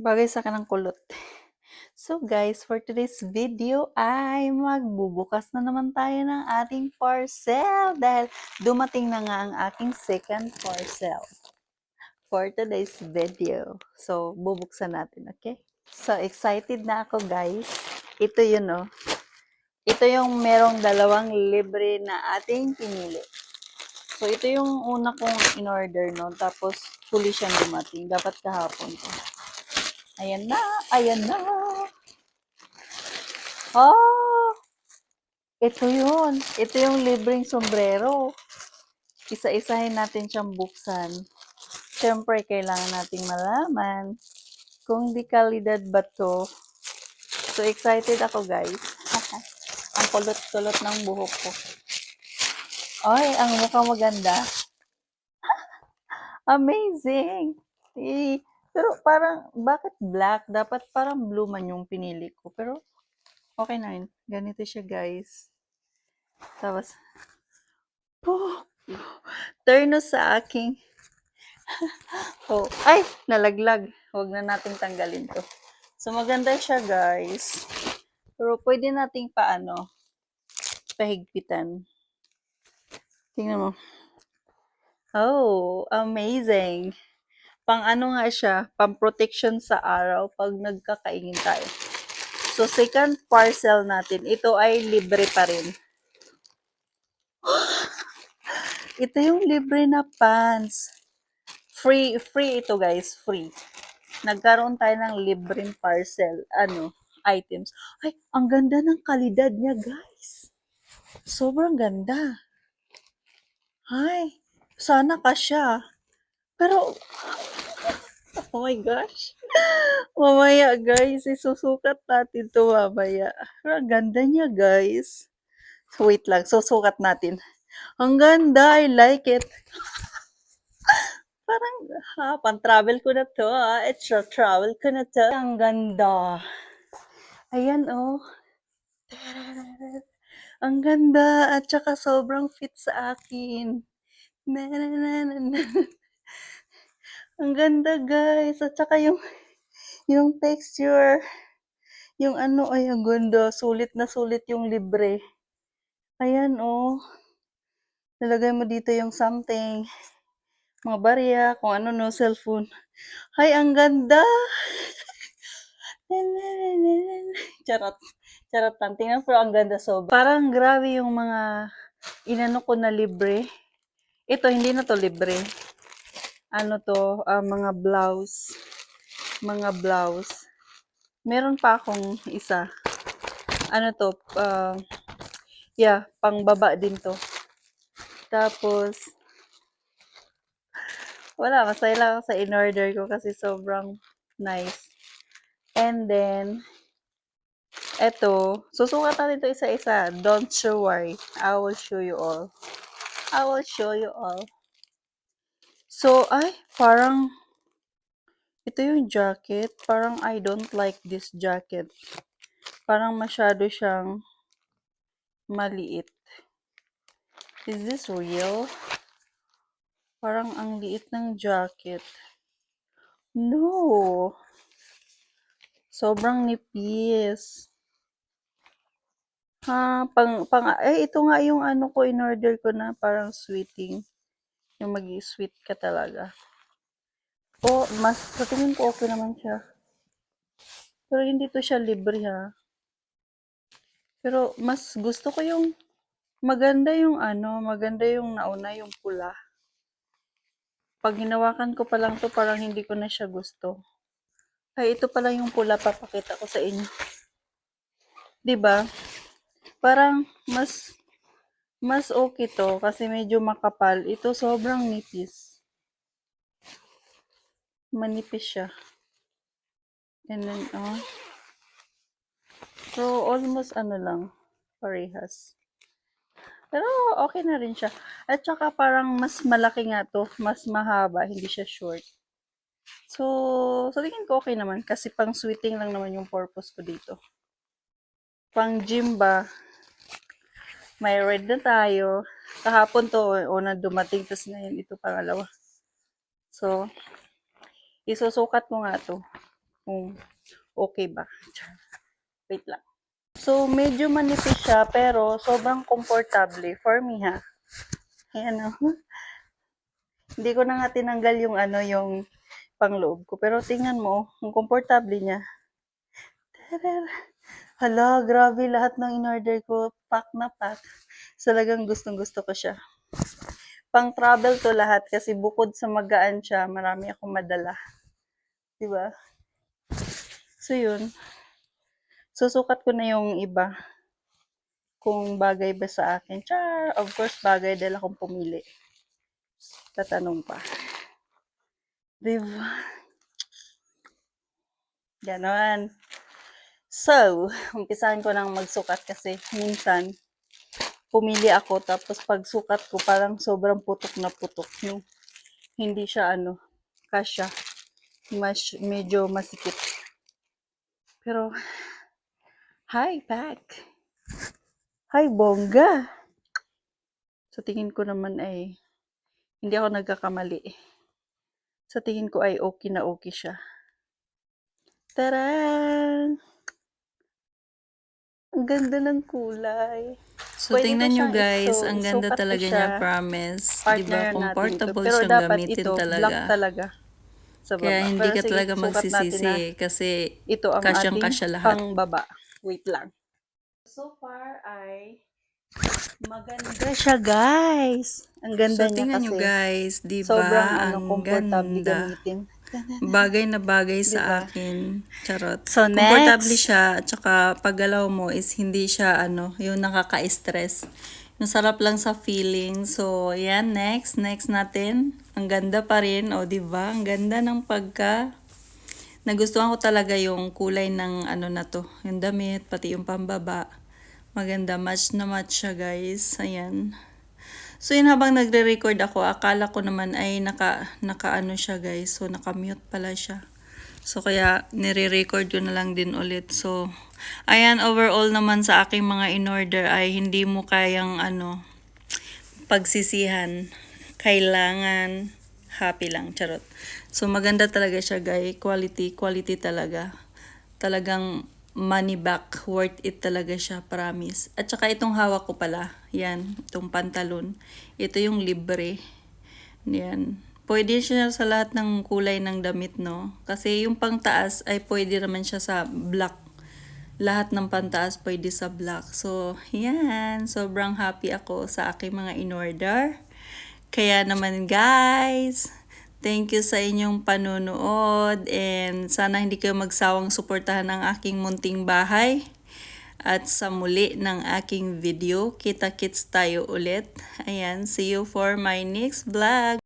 Bagay sa kanang kulot. So guys, for today's video ay magbubukas na naman tayo ng ating parcel dahil dumating na nga ang aking second parcel for today's video. So, bubuksan natin, okay? So, excited na ako guys. Ito yun, oh. Ito yung merong dalawang libre na ating pinili. So, ito yung una kong in-order, no? Tapos, huli siyang dumating. Dapat kahapon to. Ayan na! Ayan na! Oh! Ito yun. Ito yung libreng sombrero. Isa-isahin natin siyang buksan. Siyempre, kailangan nating malaman kung di kalidad ba to. So, excited ako, guys. ang kulot-kulot ng buhok ko. Ay, ang mukha maganda. Amazing! Eh, pero parang, bakit black? Dapat parang blue man yung pinili ko. Pero, okay na yun. Ganito siya, guys. Tapos, po, turno sa aking, oh, ay, nalaglag. Huwag na nating tanggalin to. So, maganda siya, guys. Pero, pwede nating paano, pahigpitan. Tingnan mo. Oh, amazing. Pang ano nga siya, pang protection sa araw pag nagkakaingin tayo. So, second parcel natin, ito ay libre pa rin. ito yung libre na pants. Free, free ito guys, free. Nagkaroon tayo ng libreng parcel, ano, items. Ay, ang ganda ng kalidad niya guys. Sobrang ganda. Ay, sana kasya. Pero, oh my gosh. Mamaya guys, isusukat natin to mamaya. Ang ganda niya guys. So, wait lang, susukat natin. Ang ganda, I like it. Parang, ha, pang-travel ko na to, ha. Extra travel ko na to. Ang ganda. Ayan, oh. Ang ganda, at saka sobrang fit sa akin. Na, na, na, na, na. Ang ganda, guys. At saka yung, yung texture, yung ano, ay, ang ganda. Sulit na sulit yung libre. Ayan, oh. Nalagay mo dito yung something. Mga barya, kung ano no, cellphone. Ay, ang ganda! Charot. Charot lang. Tingnan pero ang ganda so. Parang grabe yung mga inano ko na libre. Ito, hindi na to libre. Ano to, ah, mga blouse. Mga blouse. Meron pa akong isa. Ano to, ah, yeah, pang baba din to. Tapos, wala, masaya lang ako sa in-order ko kasi sobrang nice. And then, eto, susukat natin isa-isa. Don't you worry. I will show you all. I will show you all. So, ay, parang, ito yung jacket. Parang I don't like this jacket. Parang masyado siyang maliit. Is this real? Parang ang liit ng jacket. No. Sobrang nipis. Ha, pang, pang, eh, ito nga yung ano ko, in-order ko na parang sweeting. Yung mag sweet ka talaga. O, mas, sa tingin ko okay naman siya. Pero hindi to siya libre ha. Pero mas gusto ko yung maganda yung ano, maganda yung nauna yung pula. Pag hinawakan ko pa lang to, parang hindi ko na siya gusto. Ay, ito pala yung pula, papakita ko sa inyo. 'Di ba? Parang mas mas okay to kasi medyo makapal. Ito sobrang nipis. Manipis siya. And then, oh. So, almost ano lang, parehas. Pero okay na rin siya. At saka parang mas malaki nga to, mas mahaba, hindi siya short. So, sa tingin ko okay naman kasi pang sweeting lang naman yung purpose ko dito. Pang gym ba, may red na tayo. Kahapon to, una dumating, tapos ngayon ito pangalawa. So, isusukat mo nga to kung okay ba. Wait lang. So, medyo manipis siya, pero sobrang komportable for me, ha. Ayan, oh. Hindi ko na nga tinanggal yung ano, yung pangloob ko. Pero tingnan mo, oh, ang komportable niya. Tadar! Hala, grabe lahat ng in-order ko. Pack na pack. Talagang gustong gusto ko siya. Pang travel to lahat kasi bukod sa magaan siya, marami akong madala. 'Di ba? So yun. Susukat ko na yung iba. Kung bagay ba sa akin. Char! Of course, bagay dahil akong pumili. Tatanong pa. Diba? Ganon. So, umpisahan ko nang magsukat kasi minsan, pumili ako tapos pag sukat ko parang sobrang putok na putok yung hindi siya ano, kasya. Mas, medyo masikip. Pero, hi, pack. Hi, bongga. Sa tingin ko naman ay, hindi ako nagkakamali. Sa tingin ko ay okay na okay siya. Tara! Ang ganda ng kulay. So, Pwede tingnan nyo guys, iso- ang ganda isukat ko talaga niya, promise. Diba, Partner natin comfortable ito. Pero siyang dapat gamitin ito, talaga. black talaga. Sa baba. Kaya hindi Pero ka sige, talaga sukat magsisisi na kasi ito ang kasyang-kasya ating lahat. pang baba. Wait lang. So far ay maganda siya guys. Ang ganda So, niya tingnan kasi. nyo guys, di ba? Sobrang ano, Ang comfortable ganda. gamitin. Bagay na bagay sa Diba? akin. Charot. So, Comfortable next. siya. At saka, paggalaw mo is hindi siya, ano, yung nakaka-stress. Yung sarap lang sa feeling. So, yan. Next. Next natin. Ang ganda pa rin. O, di ba? Ang ganda ng pagka... Nagustuhan ko talaga yung kulay ng ano na to. Yung damit, pati yung pambaba. Maganda. Match na match siya, guys. Ayan. So yun habang nagre-record ako, akala ko naman ay naka, naka ano siya guys. So naka-mute pala siya. So kaya nire-record ko na lang din ulit. So ayan overall naman sa aking mga in-order ay hindi mo kayang ano pagsisihan. Kailangan happy lang. Charot. So maganda talaga siya guys. Quality, quality talaga. Talagang money back. Worth it talaga siya. Promise. At saka itong hawak ko pala. Yan. Itong pantalon. Ito yung libre. Yan. Pwede siya sa lahat ng kulay ng damit, no? Kasi yung pangtaas ay pwede naman siya sa black. Lahat ng pantaas pwede sa black. So, yan. Sobrang happy ako sa aking mga in-order. Kaya naman guys, thank you sa inyong panonood and sana hindi kayo magsawang suportahan ang aking munting bahay. At sa muli ng aking video, kita-kits tayo ulit. Ayan, see you for my next vlog.